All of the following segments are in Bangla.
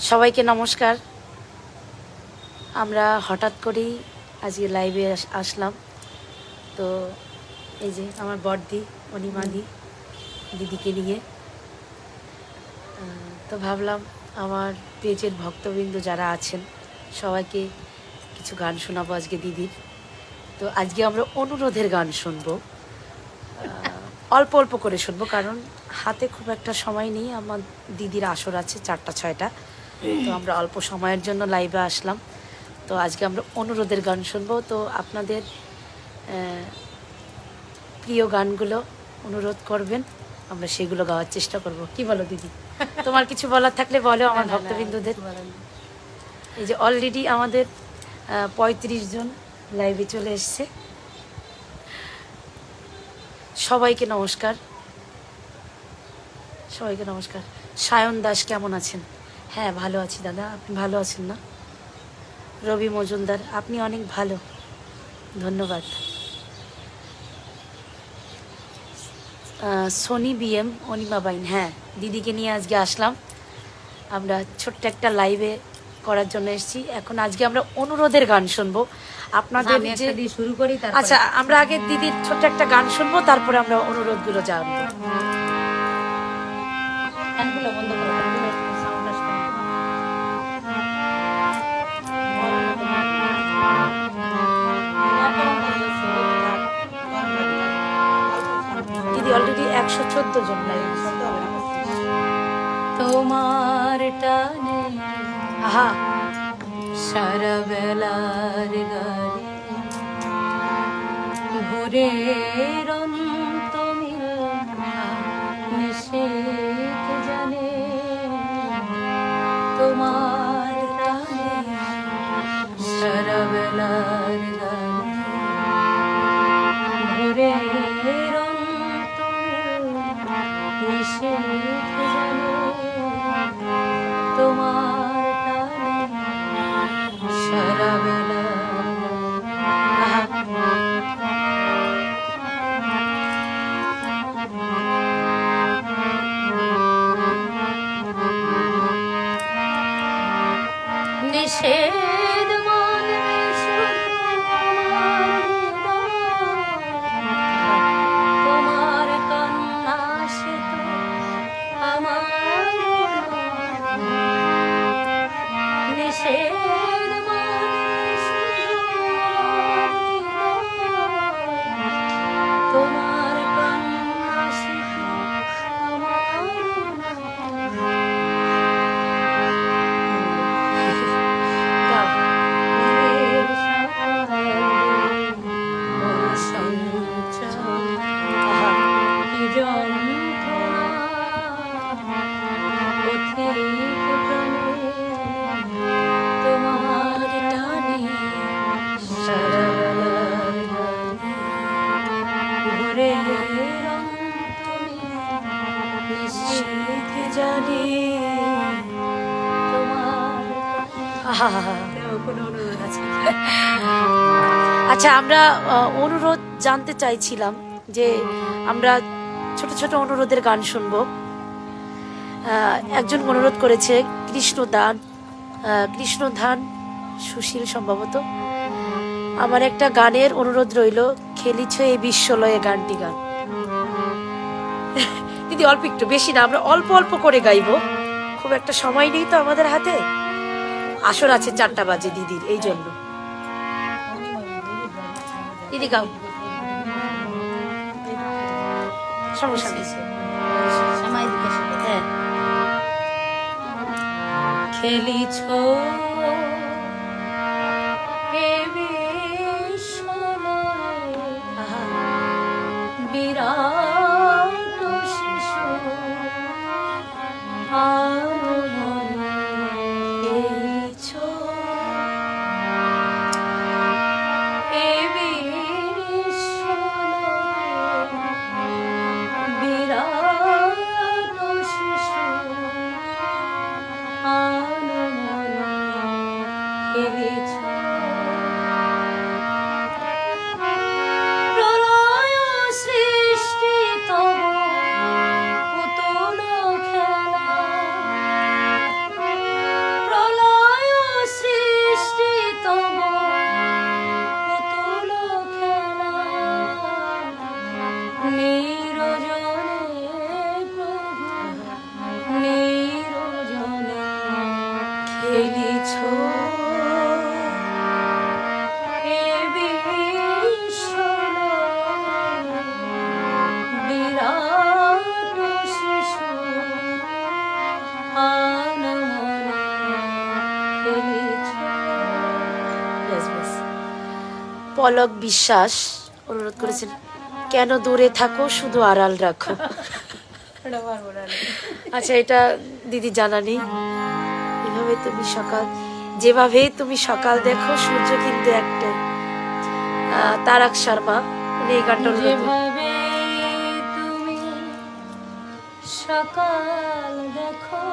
সবাইকে নমস্কার। আমরা হঠাৎ করেই আজকে লাইভে আস- আসলাম। তো এই যে আমার বড়দি, অনিমাদি, দিদিকে নিয়ে। তো ভাবলাম আমার পেজের ভক্তবৃন্দ যারা আছেন, সবাইকে কিছু গান শোনাবো আজকে দিদির। তো আজকে আমরা অনুরোধের গান শুনব। অল্প অল্প করে শুনব, কারণ হাতে খুব একটা সময় নেই। আমার দিদির আসর আছে চারটা, ছয়টা। তো আমরা অল্প সময়ের জন্য লাইভে আসলাম। তো আজকে আমরা অনুরোধের গান শুনব। তো আপনাদের প্রিয় গানগুলো অনুরোধ করবেন আমরা সেগুলো গাওয়ার চেষ্টা করব। কি বলো দিদি? তোমার কিছু বলার থাকলে বলো আমার ভক্তবিন্দুদের। এই যে অলরেডি আমাদের পঁয়ত্রিশ জন লাইভে চলে এসছে। সবাইকে নমস্কার। সবাইকে নমস্কার। সায়ন দাস কেমন আছেন? হ্যাঁ ভালো আছি দাদা। আপনি ভালো আছেন না? রবি মজুমদার আপনি অনেক ভালো। ধন্যবাদ। সোনি বিএম অনিমা বাইন হ্যাঁ দিদিকে নিয়ে আজকে আসলাম। আমরা ছোট্ট একটা লাইভে করার জন্য এসেছি। এখন আজকে আমরা অনুরোধের গান শুনব। আপনাদের যে শুরু করি আচ্ছা আমরা আগে দিদির ছোট্ট একটা গান শুনব তারপরে আমরা অনুরোধগুলো জানব। ফ্যানগুলো বন্ধ করো। একশো চোদ্দ জন তোমার টানে আহা। সারা বেলার গাড়ি ভোরের জানি আচ্ছা আমরা অনুরোধ জানতে চাইছিলাম যে আমরা ছোট ছোট অনুরোধের গান শুনব। একজন অনুরোধ করেছে কৃষ্ণদান। কৃষ্ণধান সুশীল সম্ভবত। আমার একটা গানের অনুরোধ রইল খেলিছ এই বিশ্বলয়ে গানটি গান। দিদি, অল্প একটু বেশি না, আমরা অল্প অল্প করে গাইবো। খুব একটা সময় নেই তো আমাদের হাতে। আসর আছে চারটা বাজে দিদির, এই জন্য। দিদি গাও। সমস্যা নেই। হ্যাঁ। পলক বিশ্বাস অনুরোধ করেছেন কেন দূরে থাকো শুধু আড়াল রাখো। আচ্ছা এটা দিদি জানা নেই। এভাবে তুমি সকাল যেভাবে তুমি সকাল দেখো সূর্য কিন্তু একটাই আহ, তারাক শর্মা উনি এই গানটা সকাল দেখো।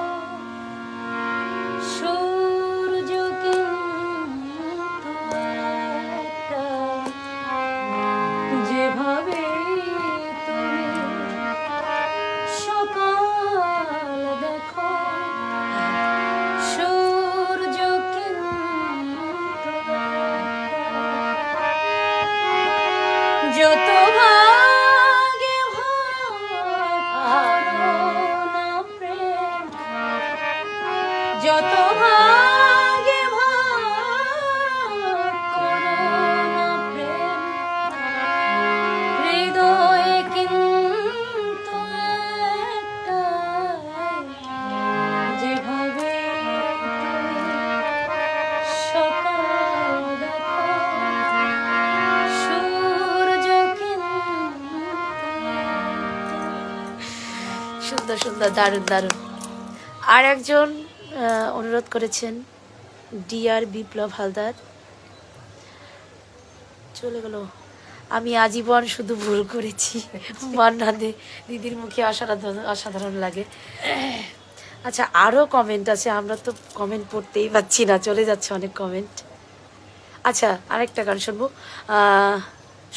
সুন্দর, দারুণ দারুণ। আর একজন অনুরোধ করেছেন ডিআর বিপ্লব হালদার। চলে গেল। আমি আজীবন শুধু ভুল করেছি। মান্না দে দিদির মুখে অসাধারণ অসাধারণ লাগে। আচ্ছা আরও কমেন্ট আছে। আমরা তো কমেন্ট পড়তেই পাচ্ছি না। চলে যাচ্ছে অনেক কমেন্ট আচ্ছা আরেকটা গান শুনব।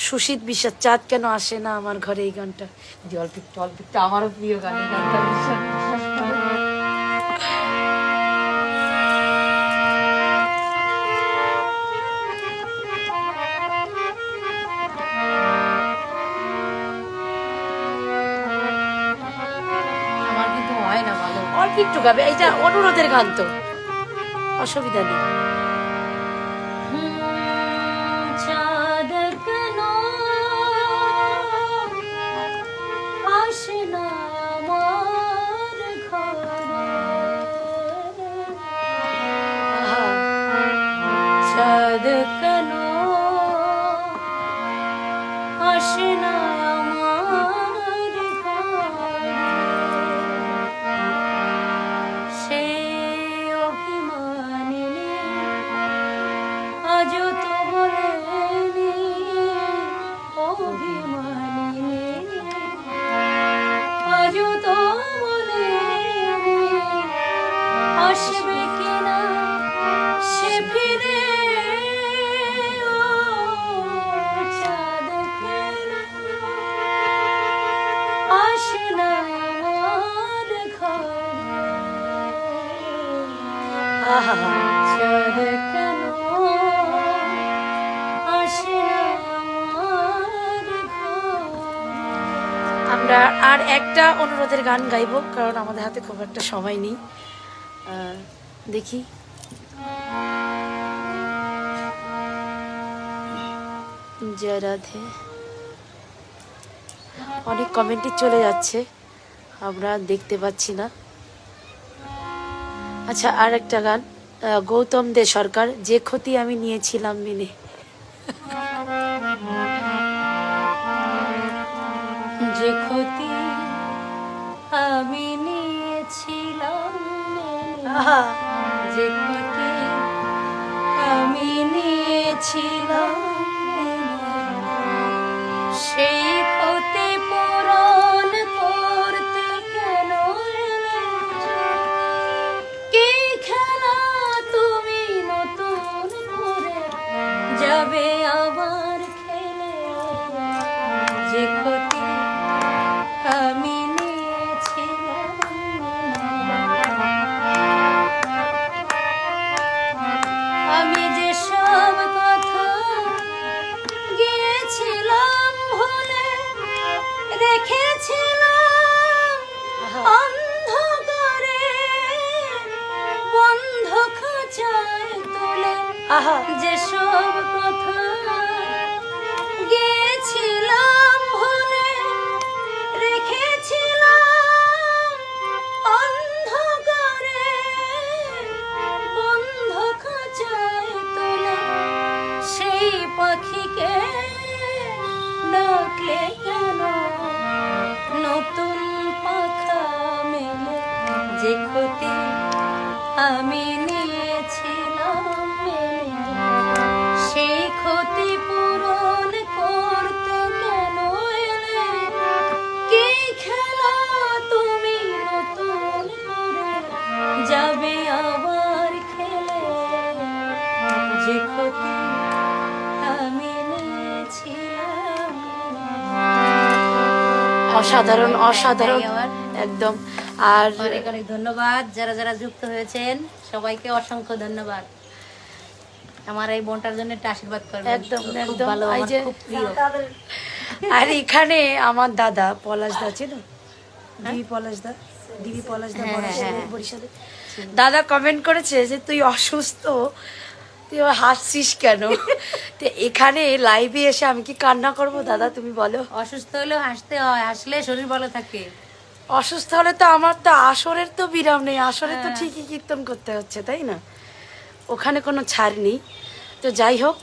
সুশীত বিশ্বাস, চাঁদ কেন আসে না আমার ঘরে এই গানটা? দিদি অল্প একটু আমারও প্রিয় গান, এই গানটা ভালো। অল্প একটু গাবে, এইটা অনুরোধের গান তো। অসুবিধা নেই। আর একটা অনুরোধের গান গাইব, কারণ আমাদের হাতে খুব একটা সময় নেই। দেখি। জয় অনেক কমেন্টই চলে যাচ্ছে, আমরা দেখতে পাচ্ছি না। আচ্ছা আর একটা গান গৌতম দে সরকার, যে ক্ষতি আমি নিয়েছিলাম মেনে। যে ক্ষতি আমি নিয়েছিলাম যে ক্ষতি আমি নিয়েছিলাম। সেই আহা যেসব কথা গিয়েছিলাম ভুলে রেখেছিলাম অন্ধকারে, বন্ধ খাঁচায় তোলা সেই পাখিকে ডাকলে কেন? নতুন পাখা মেলে, যে ক্ষতি আমি সেই ক্ষতি পূরণ করতে কেন এলে? কি খেলা তুমি নতুন যাবে আবার খেলে? যে ক্ষতি আমি অসাধারণ অসাধারণ। একদম। আর অনেক অনেক ধন্যবাদ। যারা যারা যুক্ত হয়েছেন সবাইকে অসংখ্য ধন্যবাদ। আমার এই বোনটার জন্য একটা আশীর্বাদ করবেন। একদম একদম। ভালো এই আমার যে খুব প্রিয়। আর এখানে আমার দাদা পলাশ দা ছিল দিদি পলাশ দা দিদি পলাশ দা হ্যাঁ, বরিশালে হ্যাঁ। বরিশালে। দাদা কমেন্ট করেছে যে তুই অসুস্থ তুই হাসছিস কেন? তো এখানে লাইভে এসে আমি কি কান্না করব দাদা তুমি বলো। অসুস্থ হলেও হাসতে হয় হাসলে শরীর ভালো থাকে। অসুস্থ হলে তো আমার তো আসরের তো বিরাম নেই আসরে তো হ্যাঁ। ঠিকই কীর্তন করতে হচ্ছে তাই না? ওখানে কোনো ছাড় নেই। তো যাই হোক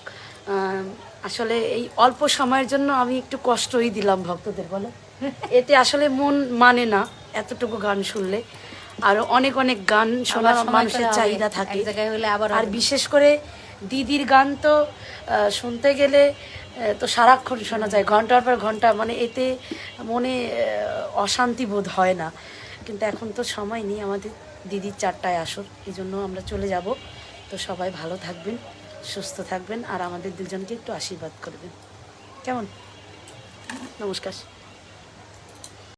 আসলে এই অল্প সময়ের জন্য আমি একটু কষ্টই দিলাম ভক্তদের বলো? এতে আসলে মন মানে না এতটুকু গান শুনলে। আর অনেক অনেক গান শোনার মানুষের চাহিদা থাকে। আর বিশেষ করে দিদির গান তো শুনতে গেলে তো সারাক্ষণ শোনা যায়। ঘণ্টার পর ঘণ্টা মানে এতে মনে অশান্তি বোধ হয় না। কিন্তু এখন তো সময় নেই আমাদের দিদির চারটায় আসর এই জন্য আমরা চলে যাব। তো সবাই ভালো থাকবেন সুস্থ থাকবেন আর আমাদের দুজনকে একটু আশীর্বাদ করবেন। কেমন? নমস্কার।